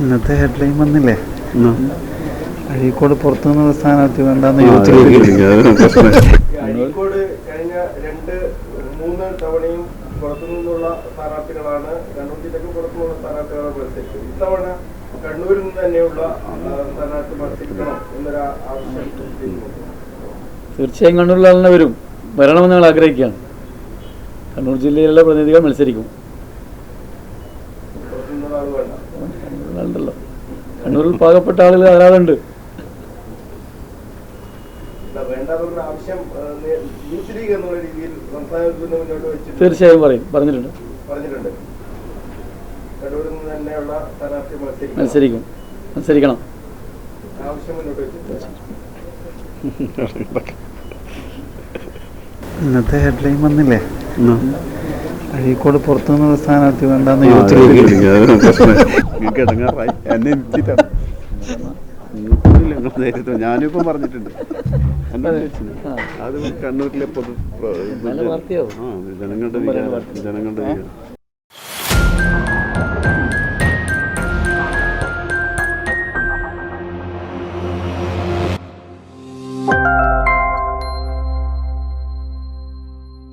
ഇന്നത്തെ ഹെഡ്ലൈൻ വന്നില്ലേ? അഴീക്കോട് പുറത്തു നിന്നുള്ള സ്ഥാനാർത്ഥി വേണ്ടെന്ന് പ്രശ്നം. അഴീക്കോട് കഴിഞ്ഞ രണ്ട് മൂന്ന് തവണയും പുറത്തു നിന്നുള്ള സ്ഥാനാർത്ഥികളാണ് കണ്ണൂർ ജില്ലക്ക് പുറത്തു നിന്നുള്ള സ്ഥാനാർത്ഥികളാണ് മത്സരിച്ചത്. ഇത്തവണ കണ്ണൂരിൽ നിന്ന് തന്നെയുള്ള സ്ഥാനാർത്ഥി മത്സരിക്കണം എന്നൊരു ആവശ്യം. തീർച്ചയായും കണ്ണൂരിൽ തന്നെ വരും. വരണമെന്ന് ഞങ്ങൾ ആഗ്രഹിക്കുകയാണ്. കണ്ണൂർ ജില്ലയിലുള്ള പ്രതിനിധികൾ മത്സരിക്കും. രീതിയിൽ കണ്ണൂരിൽ പാകപ്പെട്ട ആളുകൾ വെച്ചിട്ട് തീർച്ചയായും പറയും. പറഞ്ഞിട്ടുണ്ട്. മത്സരിക്കും. മത്സരിക്കണം. ഇന്നത്തെ ഹെഡ്ലൈൻ വന്നില്ലേ? അഴീക്കോട് പുറത്തുനിന്നുള്ള സ്ഥാനാർത്ഥി വേണ്ടെന്ന് നിങ്ങൾ ഞാനിപ്പം പറഞ്ഞിട്ടുണ്ട്. അത്. കണ്ണൂരിലെ പൊതു ജനങ്ങളുടെ ജനങ്ങളുടെ